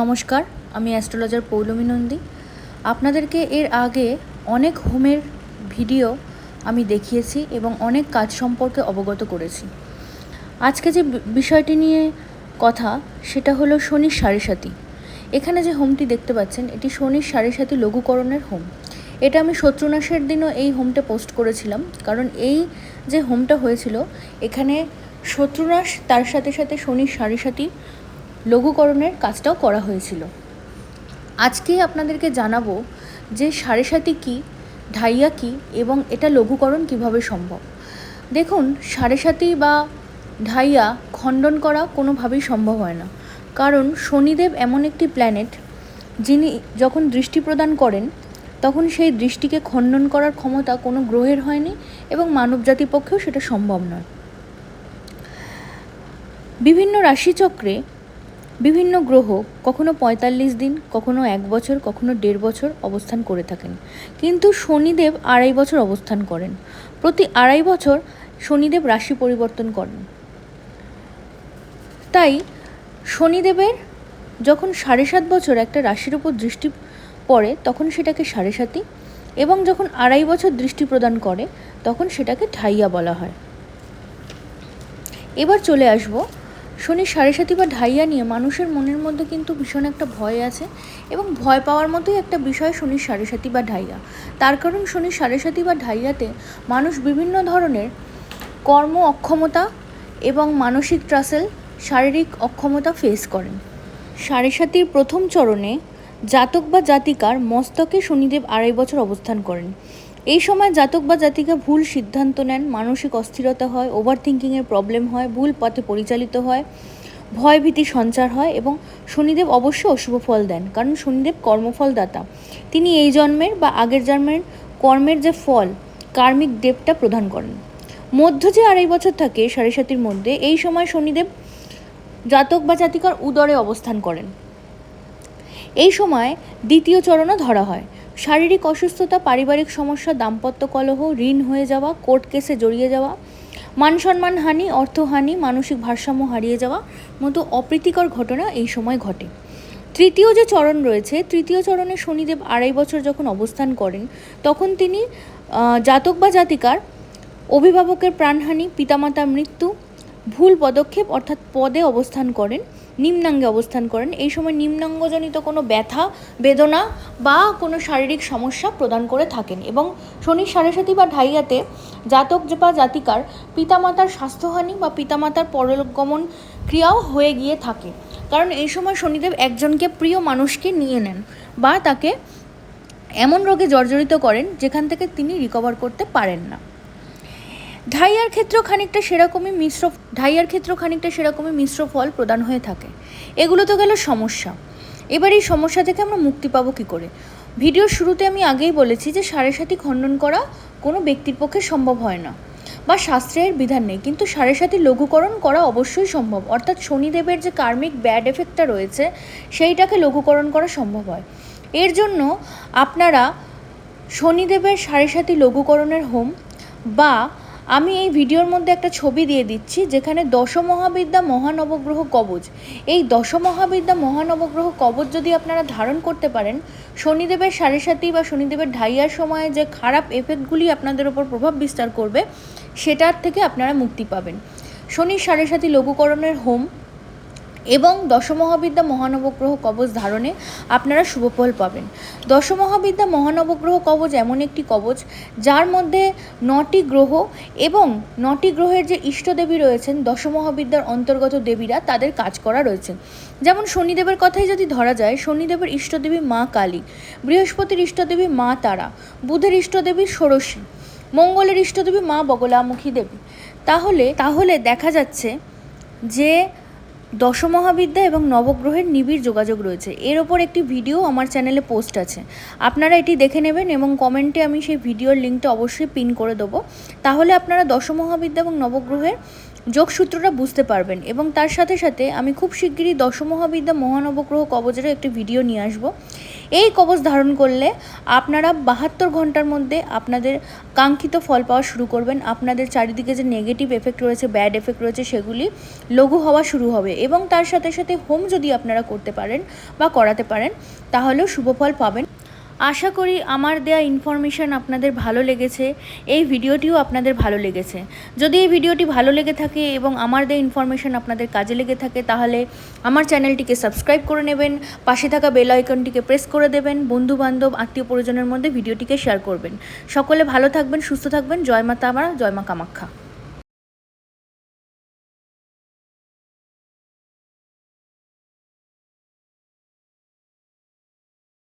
নমস্কার, আমি অ্যাস্ট্রোলজার পৌলমী নন্দী। আপনাদেরকে এর আগে অনেক হোমের ভিডিও আমি দেখিয়েছি এবং অনেক কাজ সম্পর্কে অবগত করেছি। আজকে যে বিষয়টি নিয়ে কথা, সেটা হলো শনির সাড়ে সাতি এখানে যে হোমটি দেখতে পাচ্ছেন, এটি শনির সাড়ে সাতি লঘুকরণের হোম। এটা আমি শত্রুনাশের দিনও এই হোমটা পোস্ট করেছিলাম, কারণ এই যে হোমটা হয়েছিল, এখানে শত্রুনাশ তার সাথে সাথে শনির সাড়ে সাতি লঘুকরণের কাজটাও করা হয়েছিল। আজকে আপনাদেরকে জানাব যে সাড়ে সাতি কী, ঢাইয়া কী এবং এটা লঘুকরণ কীভাবে সম্ভব? দেখুন, সাড়ে সাতি বা ঢাইয়া খণ্ডন করা কোনোভাবেই সম্ভব হয় না। কারণ শনিদেব এমন একটি প্ল্যানেট যিনি যখন দৃষ্টি প্রদান করেন, তখন সেই দৃষ্টিকে খণ্ডন করার ক্ষমতা কোনো গ্রহের হয়নি এবং মানবজাতির পক্ষেও সেটা সম্ভব নয়। বিভিন্ন রাশিচক্রে বিভিন্ন গ্রহ কখনো পঁয়তাল্লিশ দিন, কখনো এক বছর, কখনো দেড় বছর অবস্থান করে থাকেন। কিন্তু শনিদেব আড়াই বছর অবস্থান করেন। প্রতি আড়াই বছর শনিদেব রাশি পরিবর্তন করেন। তাই শনিদেবের যখন সাড়ে সাত বছর একটা রাশির উপর দৃষ্টি পড়ে, তখন সেটাকে সাড়ে সাতি এবং যখন আড়াই বছর দৃষ্টি প্রদান করে, তখন সেটাকে ঠাইয়া বলা হয়। এবার চলে আসব শনি সাড়ে সাতি বা ঢাইয়া নিয়ে মানুষের মনের মধ্যে কিন্তু ভীষণ একটা ভয় আছে এবং ভয় পাওয়ার মতোই একটা বিষয় শনির সাড়ে সাতি বা ঢাইয়া। তার কারণ শনির সাড়ে সাতি বা ঢাইয়াতে মানুষ বিভিন্ন ধরনের কর্ম অক্ষমতা এবং মানসিক ট্রাসেল শারীরিক অক্ষমতা ফেস করেন। সাড়ে সাতির প্রথম চরণে জাতক বা জাতিকার মস্তকে শনিদেব আড়াই বছর অবস্থান করেন। এই সময় জাতক বা জাতিকা ভুল সিদ্ধান্ত নেন, মানসিক অস্থিরতা হয় ওভার থিঙ্কিংয়ের প্রবলেম হয়, ভুল পথে পরিচালিত হয়, ভয়ভীতি সঞ্চার হয় এবং শনিদেব অবশ্যই অশুভ ফল দেন, কারণ শনিদেব কর্মফলদাতা। তিনি এই জন্মের বা আগের জন্মের কর্মের যে ফল, কার্মিক দেবটা প্রদান করেন। মধ্য যে আড়াই বছর থাকে, সাড়ে সাতির মধ্যে, এই সময় শনিদেব জাতক বা জাতিকার উদরে অবস্থান করেন। এই সময় দ্বিতীয় চরণও ধরা হয়। শারীরিক অসুস্থতা, পারিবারিক সমস্যা, দাম্পত্য কলহ, ঋণ হয়ে যাওয়া, কোর্ট কেসে জড়িয়ে যাওয়া, মান সম্মান হানি অর্থহানি মানসিক ভারসাম্য হারিয়ে যাওয়া মতো অপ্রীতিকর ঘটনা এই সময় ঘটে। তৃতীয় যে চরণ রয়েছে, তৃতীয় চরণে শনিদেব আড়াই বছর যখন অবস্থান করেন, তখন তিনি জাতক বা জাতিকার অভিভাবকের প্রাণহানি, পিতামাতার মৃত্যু, ভুল পদক্ষেপ অর্থাৎ পদে অবস্থান করেন। নিম্নাঙ্গে অবস্থান করেন। এই সময় নিম্নাঙ্গজনিত কোনো ব্যথা, বেদনা বা কোনো শারীরিক সমস্যা প্রদান করে থাকেন এবং শনি সাড়ে বা ঢাইয়াতে জাতক বা জাতিকার পিতামাতার স্বাস্থ্যহানি বা পিতামাতার পরগমন ক্রিয়াও হয়ে গিয়ে থাকে। কারণ এই সময় শনিদেব একজনকে প্রিয় মানুষকে নিয়ে নেন বা তাকে এমন রোগে জর্জরিত করেন যেখান থেকে তিনি রিকভার করতে পারেন না। ঢাইয়ার ক্ষেত্র খানিকটা সেরকমই মিশ্র, ঢাইয়ার ক্ষেত্র খানিকটা সেরকমই মিশ্র ফল প্রদান হয়ে থাকে। এগুলো তো গেল সমস্যা। এবার এই সমস্যা থেকে আমরা মুক্তি পাবো কী করে? ভিডিওর শুরুতে আমি আগেই বলেছি যে সাড়ে সাতি খণ্ডন করা কোনো ব্যক্তির পক্ষে সম্ভব হয় না বা শাস্ত্রের বিধান নেই। কিন্তু সাড়ে সাতি লঘুকরণ করা অবশ্যই সম্ভব। অর্থাৎ শনিদেবের যে কার্মিক ব্যাড এফেক্টটা রয়েছে, সেইটাকে লঘুকরণ করা সম্ভব হয়। এর জন্য আপনারা শনিদেবের সাড়ে সাতি লঘুকরণের হোম বা আমি এই ভিডিওর মধ্যে একটা ছবি দিয়ে দিচ্ছি, যেখানে দশমহাবিদ্যা মহানবগ্রহ কবজ এই দশমহাবিদ্যা মহানবগ্রহ কবজ যদি আপনারা ধারণ করতে পারেন, শনিদেবের সাড়ে সাতি বা শনিদেবের ঢাইয়ার সময়ে যে খারাপ এফেক্টগুলি আপনাদের ওপর প্রভাব বিস্তার করবে, সেটার থেকে আপনারা মুক্তি পাবেন। শনির সাড়ে সাতি লঘুকরণের হোম এবং দশমহাবিদ্যা মহানবগ্রহ কবচ ধারণে আপনারা শুভফল পাবেন। দশমহাবিদ্যা মহানবগ্রহ কবচ এমন একটি কবচ যার মধ্যে নটি গ্রহ এবং নটি গ্রহের যে ইষ্টদেবী রয়েছেন, দশমহাবিদ্যার অন্তর্গত দেবীরা তাদের কাজ করা রয়েছে। যেমন শনিদেবের কথাই যদি ধরা যায়, শনিদেবের ইষ্টদেবী মা কালী, বৃহস্পতির ইষ্টদেবী মা তারা, বুধের ইষ্টদেবী ষোড়শী, মঙ্গলের ইষ্টদেবী মা বগলামুখী দেবী। তাহলে তাহলে দেখা যাচ্ছে যে দশমহাবিদ্যা এবং নবগ্রহের নিবিড় যোগাযোগ রয়েছে। এর ওপর একটি ভিডিও আমার চ্যানেলে পোস্ট আছে। আপনারা এটি দেখে নেবেন এবং কমেন্টে আমি সেই ভিডিওর লিঙ্কটা অবশ্যই পিন করে দেবো। তাহলে আপনারা দশমহাবিদ্যা এবং নবগ্রহের যোগসূত্রটা বুঝতে পারবেন এবং তার সাথে সাথে আমি খুব শিগগিরই দশমহাবিদ্যা মহানবগ্রহ কবচেরও একটি ভিডিও নিয়ে আসব। এই কবচ ধারণ করলে আপনারা বাহাত্তর ঘণ্টার মধ্যে আপনাদের কাঙ্ক্ষিত ফল পাওয়া শুরু করবেন। আপনাদের চারিদিকে যে নেগেটিভ এফেক্ট রয়েছে ব্যাড এফেক্ট রয়েছে, সেগুলি লঘু হওয়া শুরু হবে এবং তার সাথে সাথে হোম যদি আপনারা করতে পারেন বা করাতে পারেন, তাহলেও শুভ ফল পাবেন। আশা করি আমার দেয়া ইনফরমেশান আপনাদের ভালো লেগেছে, এই ভিডিওটিও আপনাদের ভালো লেগেছে। যদি এই ভিডিওটি ভালো লেগে থাকে এবং আমার দেয়া ইনফরমেশান আপনাদের কাজে লেগে থাকে, তাহলে আমার চ্যানেলটিকে সাবস্ক্রাইব করে নেবেন, পাশে থাকা বেল আইকনটিকে প্রেস করে দেবেন বন্ধু বান্ধব আত্মীয় পরিজনের মধ্যে ভিডিওটিকে শেয়ার করবেন। সকলে ভালো থাকবেন, সুস্থ থাকবেন, জয় মাতা আমার জয় মা কামাখ্যা